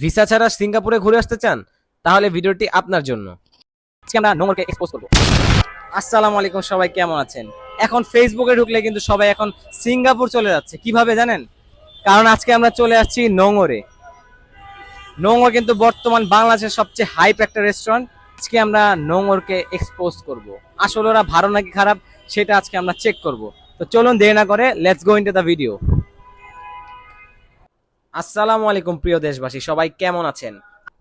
Visa ছাড়া সিঙ্গাপুরে ঘুরে আসতে চান? তাহলে ভিডিওটি আপনার জন্য। আজকে আমরা নোংরকে এক্সপোজ করব। আসসালামু আলাইকুম সবাই কেমন আছেন? এখন ফেসবুকে ঢুকলে কিন্তু সবাই এখন সিঙ্গাপুর চলে যাচ্ছে। কীভাবে জানেন? কারণ আজকে আমরা চলে আসছি নোংরে নোংর কিন্তু বর্তমান বাংলাদেশের সবচেয়ে হাইপ একটা রেস্টুরেন্ট আজকে আমরা নোংরকে এক্সপোজ করব। আসলে ওরা ভালো নাকি খারাপ সেটা আজকে আমরা চেক করব। তো চলুন দেরি না করে let's go into the video আসসালামু আলাইকুম, প্রিয় দেশবাসী। সবাই কেমন আছেন?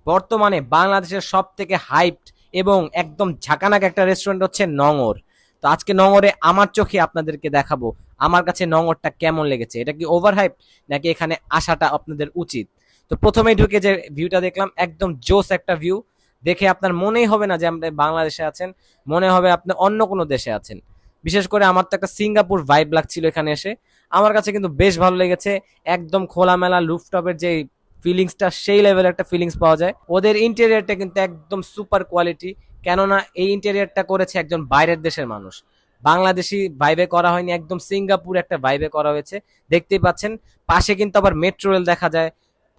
বর্তমানে বাংলাদেশের সব থেকে হাইপড এবং একদম ঝাঁকানাক একটা রেস্টুরেন্ট হচ্ছে নঙর। তো আজকে নঙরে আমার চোখে আপনাদেরকে দেখাবো, আমার কাছে নঙরটা কেমন লেগেছে। এটা কি ওভার হাইপ নাকি এখানে আসাটা আপনাদের উচিত? তো প্রথমেই ঢুকে যে ভিউটা দেখলাম, একদম জোস একটা ভিউ দেখে আপনার মনেই হবে না যে আপনি বাংলাদেশে আছেন, মনে হবে আপনি অন্য কোনো দেশে আছেন। বিশেষ করে আমার তো একটা সিঙ্গাপুর ভাইব লাগছিল এখানে এসে। আমার কাছে কিন্তু বেশ ভালো লেগেছে। একদম খোলামেলা লুফটপের যে ফিলিংসটা, সেই লেভেলের একটা ফিলিংস পাওয়া যায়। ওদের ইন্টেরিয়রটা কিন্তু একদম সুপার কোয়ালিটি কেননা এই ইন্টেরিয়রটা করেছে একজন বাইরের দেশের মানুষ। বাংলাদেশি ভাইবে করা হয়নি, একদম সিঙ্গাপুর একটা ভাইবে করা হয়েছে। দেখতেই পাচ্ছেন, পাশে কিন্তু আবার মেট্রো রেল দেখা যায়।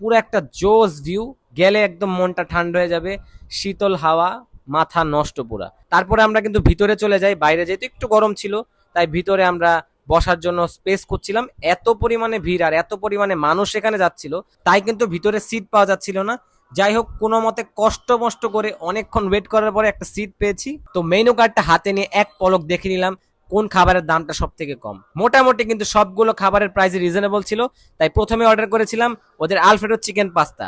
পুরো একটা জোস ভিউ গেলে একদম মনটা ঠান্ডা হয়ে যাবে, শীতল হাওয়া, মাথা নষ্ট পুরা। তারপরে আমরা কিন্তু ভিতরে চলে যাই, বাইরে যেহেতু একটু গরম ছিল, তাই ভিতরে আমরা বসার জন্য স্পেস করছিলাম এত পরিমাণে ভিড় আর এত পরিমাণে মানুষ এখানে যাচ্ছিল, তাই কিন্তু ভিতরে সিট পাওয়া যাচ্ছিল না। যাই হোক, কোনো মতে কষ্ট মষ্ট করে অনেকক্ষণ ওয়েট করার পরে একটা সিট পেয়েছি। তো মেনু কার্ডটা হাতে নিয়ে এক পলক দেখে নিলাম, কোন খাবারের দামটা সব থেকে কম। মোটামুটি কিন্তু সবগুলো খাবারের প্রাইস রিজনেবল ছিল, তাই প্রথমে অর্ডার করেছিলাম ওদের আলফ্রেডো চিকেন পাস্তা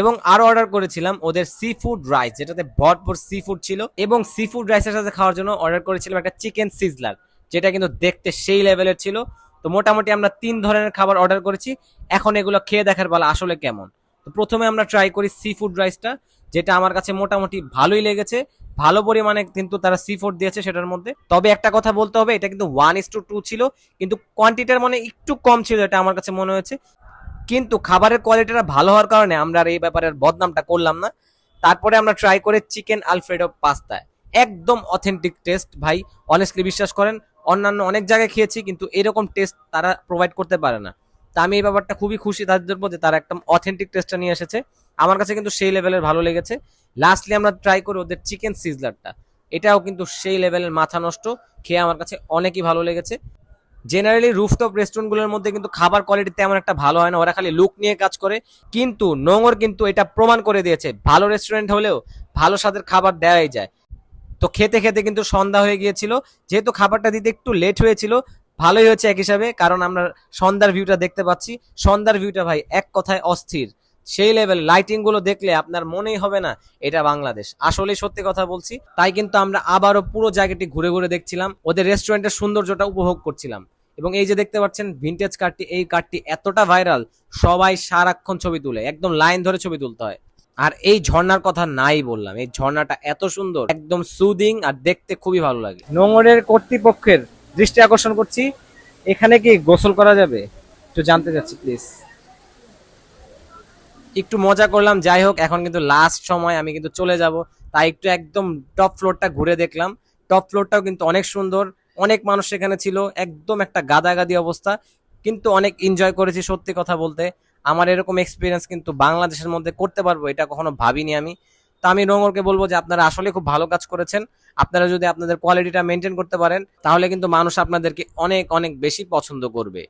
এবং আরও অর্ডার করেছিলাম ওদের সি ফুড রাইস যেটাতে ভরপুর সি ফুড ছিল এবং সি ফুড রাইসের সাথে খাওয়ার জন্য অর্ডার করেছিলাম একটা চিকেন সিজলার যেটা কিন্তু দেখতে সেই লেভেলের ছিল। তো মোটামুটি আমরা তিন ধরনের খাবার অর্ডার করেছি। এখন এগুলো খেয়ে দেখার বেলা আসলে কেমন? তো প্রথমে আমরা ট্রাই করি সি ফুড রাইসটা যেটা আমার কাছে মোটামুটি ভালোই লেগেছে। ভালো পরিমাণে কিন্তু তারা সি ফুড দিয়েছে সেটার মধ্যে। তবে একটা কথা বলতে হবে, এটা কিন্তু ওয়ান ইস টু টু ছিল, কিন্তু কোয়ান্টিটির মানে একটু কম ছিল, এটা আমার কাছে মনে হয়েছে। কিন্তু খাবারের কোয়ালিটিটা ভালো হওয়ার কারণে আমরা আর এই ব্যাপারে বদনামটা করলাম না। তারপরে আমরা ট্রাই করে চিকেন আলফ্রেডো পাস্তা একদম অথেন্টিক টেস্ট ভাই অনেস্টলি বিশ্বাস করেন অন্যান্য অনেক জায়গায় খেয়েছি, কিন্তু এরকম টেস্ট তারা প্রোভাইড করতে পারে না। তা আমি এই ব্যাপারটা খুবই খুশি তাদের মধ্যে, তারা একদম অথেন্টিক টেস্টটা নিয়ে এসেছে। আমার কাছে কিন্তু সেই লেভেলের ভালো লেগেছে। লাস্টলি আমরা ট্রাই করি ওদের চিকেন সিজলারটা এটাও কিন্তু সেই লেভেলের মাথা নষ্ট, খেয়ে আমার কাছে অনেকই ভালো লেগেছে। জেনারেলি রুফটপ রেস্টুরেন্টগুলোর মধ্যে কিন্তু খাবার কোয়ালিটি তেমন একটা ভালো হয় না, ওরা খালি লুক নিয়ে কাজ করে। কিন্তু নোংর কিন্তু এটা প্রমাণ করে দিয়েছে, ভালো রেস্টুরেন্ট হলেও ভালো স্বাদের খাবার দেওয়াই যায়। তো খেতে খেতে কিন্তু সন্ধ্যা হয়ে গিয়েছিল। যেহেতু খাবারটা দিতে একটু লেট হয়েছিল, ভালোই হয়েছে এক হিসাবে, কারণ আমরা সন্ধ্যার ভিউটা দেখতে পাচ্ছি। সন্ধ্যার ভিউটা ভাই এক কথায় অস্থির। সেই লেভেল লাইটিংগুলো দেখলে আপনার মনেই হবে না, এটা বাংলাদেশ। আসলে সত্যি কথা বলছি, তাই কিন্তু আমরা আবারও পুরো জায়গাটি ঘুরে ঘুরে দেখছিলাম, ওদের রেস্টুরেন্টের সৌন্দর্যটা উপভোগ করছিলাম। এবং এই যে দেখতে পাচ্ছেন ভিনটেজ কার্ডটি এই কার্ডটি এতটা ভাইরাল সবাই সারাক্ষণ ছবি তুলে, একদম লাইন ধরে ছবি তুলতে হয়। আর এই ঝর্ণার কথা নাই বললাম। এই ঝর্ণাটা এত সুন্দর, একদম সুদিং আর দেখতে খুবই ভালো লাগে। নোংরের কর্তৃপক্ষের দৃষ্টি আকর্ষণ করছি। এখানে কি গোসল করা যাবে? একটু জানতে চাচ্ছি প্লিজ একটু মজা করলাম, যাই হোক, এখন কিন্তু লাস্ট সময় আমি কিন্তু চলে যাব। তাই একটু একদম টপ ফ্লোরটা ঘুরে দেখলাম। টপ ফ্লোরটাও কিন্তু অনেক সুন্দর। অনেক মানুষ সেখানে ছিল। একদম একটা গাদাগাদি অবস্থা। কিন্তু অনেক এনজয় করেছি সত্যি কথা বলতে। আমার এরকম এক্সপিরিয়েন্স কিন্তু বাংলাদেশের মধ্যে করতে পারব, এটা কখনো ভাবিনি আমি। তা আমি নোংরকে বলব যে, আপনারা আসলে খুব ভালো কাজ করেছেন। আপনারা যদি আপনাদের কোয়ালিটিটা মেনটেন করতে পারেন, তাহলে কিন্তু মানুষ আপনাদেরকে অনেক অনেক বেশি পছন্দ করবে।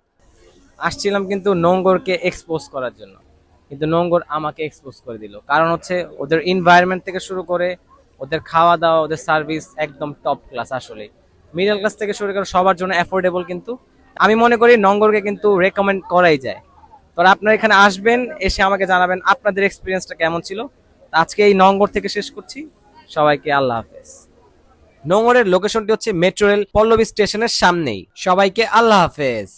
আসছিলাম কিন্তু নোংরকে এক্সপোজ করার জন্য। কিন্তু নোংর আমাকে এক্সপোজ করে দিল। কারণ হচ্ছে, ওদের এনভায়রনমেন্ট থেকে শুরু করে, ওদের খাওয়া দাওয়া ওদের সার্ভিস একদম টপ ক্লাস আসলে। মিডল ক্লাস থেকে শুরু করে সবার জন্য অ্যাফোর্ডেবল কিন্তু। আমি মনে করি নঙ্গরকে কিন্তু রেকমেন্ড করাই যায়। তো আপনারা এখানে আসবেন, এসে আমাকে জানাবেন আপনাদের এক্সপিরিয়েন্সটা কেমন ছিল। আজকে এই নঙ্গর থেকে শেষ করছি। সবাইকে আল্লাহ হাফেজ। নঙ্গরের লোকেশনটি হচ্ছে মেট্রো রেল পল্লবী স্টেশনের সামনেই। সবাইকে আল্লাহ হাফেজ।